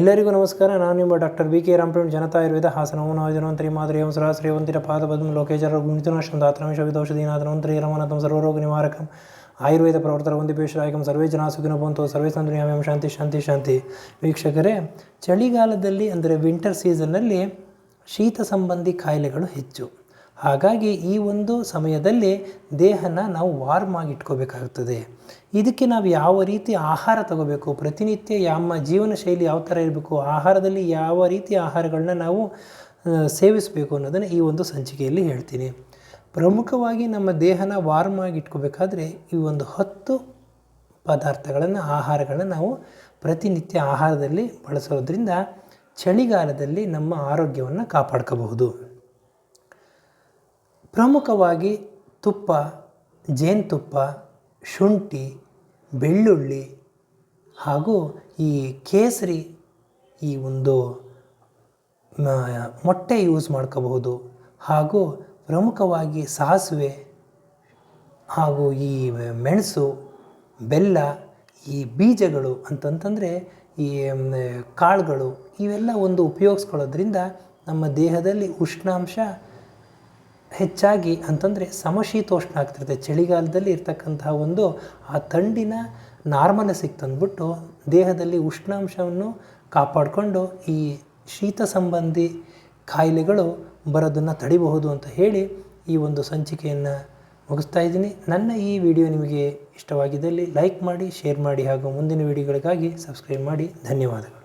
ಎಲ್ಲರಿಗೂ ನಮಸ್ಕಾರ. ನಾನು ನಿಮ್ಮ doctor V K Ramaprem. Janata Ayurveda Hassan. ಓನಾಜನವಂತರಿ ಮಾದರಿ ಹಂಸರ ಶ್ರೀವಂತಿರ ಪಾದ ಲೋಕೇಶರ ಗುಣಿತನಾಶಂ ದಾತ್ರಮೇಶ ವಿದೌಷಧೀನಾಥನವಂತರಿ ರಮನಾಥಂ ಸರ್ವರೋಗ ನಿವಾರಕಂ. ಆಯುರ್ವೇದ ಪ್ರವರ್ತರ ವಂದಿಪೇಶ್ವರಾಯಕಂ ಸರ್ವೇ ಜನ ಸುಖಿನ ಬಂತು ಸರ್ವೇ ಶಾಂತಿ ಶಾಂತಿ ಶಾಂತಿ. ವೀಕ್ಷಕರೇ, ಚಳಿಗಾಲದಲ್ಲಿ ಅಂದರೆ ವಿಂಟರ್ ಸೀಸನ್ನಲ್ಲಿ ಶೀತ ಸಂಬಂಧಿ ಕಾಯಿಲೆಗಳು ಹೆಚ್ಚು. ಹಾಗಾಗಿ ಈ ಒಂದು ಸಮಯದಲ್ಲಿ ದೇಹನ ನಾವು ವಾರ್ಮ್ ಆಗಿ ಇಟ್ಕೋಬೇಕಾಗ್ತದೆ ಇದಕ್ಕೆ ನಾವು ಯಾವ ರೀತಿ ಆಹಾರ ತಗೋಬೇಕು? ಪ್ರತಿನಿತ್ಯ ನಮ್ಮ ಜೀವನ ಶೈಲಿ ಯಾವ ಥರ ಇರಬೇಕು? ಆಹಾರದಲ್ಲಿ ಯಾವ ರೀತಿ ಆಹಾರಗಳನ್ನ ನಾವು ಸೇವಿಸಬೇಕು ಅನ್ನೋದನ್ನು ಈ ಒಂದು ಸಂಚಿಕೆಯಲ್ಲಿ ಹೇಳ್ತೀನಿ. ಪ್ರಮುಖವಾಗಿ ನಮ್ಮ ದೇಹನ ವಾರ್ಮ್ ಆಗಿ ಇಟ್ಕೋಬೇಕಾದ್ರೆ ಈ ಒಂದು ಹತ್ತು ಪದಾರ್ಥಗಳನ್ನು, ಆಹಾರಗಳನ್ನು ನಾವು ಪ್ರತಿನಿತ್ಯ ಆಹಾರದಲ್ಲಿ ಬಳಸೋದ್ರಿಂದ ಚಳಿಗಾಲದಲ್ಲಿ ನಮ್ಮ ಆರೋಗ್ಯವನ್ನು ಕಾಪಾಡ್ಕೋಬಹುದು. ಪ್ರಮುಖವಾಗಿ ತುಪ್ಪ, ಜೇನುತುಪ್ಪ, ಶುಂಠಿ, ಬೆಳ್ಳುಳ್ಳಿ ಹಾಗೂ ಈ ಕೇಸರಿ ಈ ಒಂದು ಮೊಟ್ಟೆ ಯೂಸ್ ಮಾಡ್ಕೋಬಹುದು. ಹಾಗೂ ಪ್ರಮುಖವಾಗಿ ಸಾಸಿವೆ ಹಾಗೂ ಈ ಮೆಣಸು, ಬೆಲ್ಲ, ಈ ಬೀಜಗಳು ಅಂತಂತಂದರೆ ಈ ಕಾಳುಗಳು ಇವೆಲ್ಲ ಒಂದು ಉಪಯೋಗಿಸ್ಕೊಳ್ಳೋದ್ರಿಂದ ನಮ್ಮ ದೇಹದಲ್ಲಿ ಉಷ್ಣಾಂಶ ಹೆಚ್ಚಾಗಿ ಅಂತಂದರೆ ಸಮಶೀತೋಷ್ಣ ಆಗ್ತಿರುತ್ತೆ. ಚಳಿಗಾಲದಲ್ಲಿ ಇರ್ತಕ್ಕಂತಹ ಒಂದು ಆ ತಂಡಿನ ನಾರ್ಮಲಸಿಗೆ ಸಿಕ್ತಂದ್ಬಿಟ್ಟು ದೇಹದಲ್ಲಿ ಉಷ್ಣಾಂಶವನ್ನು ಕಾಪಾಡಿಕೊಂಡು ಈ ಶೀತ ಸಂಬಂಧಿ ಕಾಯಿಲೆಗಳು ಬರೋದನ್ನು ತಡಿಬಹುದು ಅಂತ ಹೇಳಿ ಈ ಒಂದು ಸಂಚಿಕೆಯನ್ನು ಮುಗಿಸ್ತಾ ಇದ್ದೀನಿ. ನನ್ನ ಈ ವಿಡಿಯೋ ನಿಮಗೆ ಇಷ್ಟವಾಗಿದ್ದಲ್ಲಿ ಲೈಕ್ ಮಾಡಿ, ಶೇರ್ ಮಾಡಿ ಹಾಗೂ ಮುಂದಿನ ವಿಡಿಯೋಗಳಿಗಾಗಿ ಸಬ್ಸ್ಕ್ರೈಬ್ ಮಾಡಿ. ಧನ್ಯವಾದಗಳು.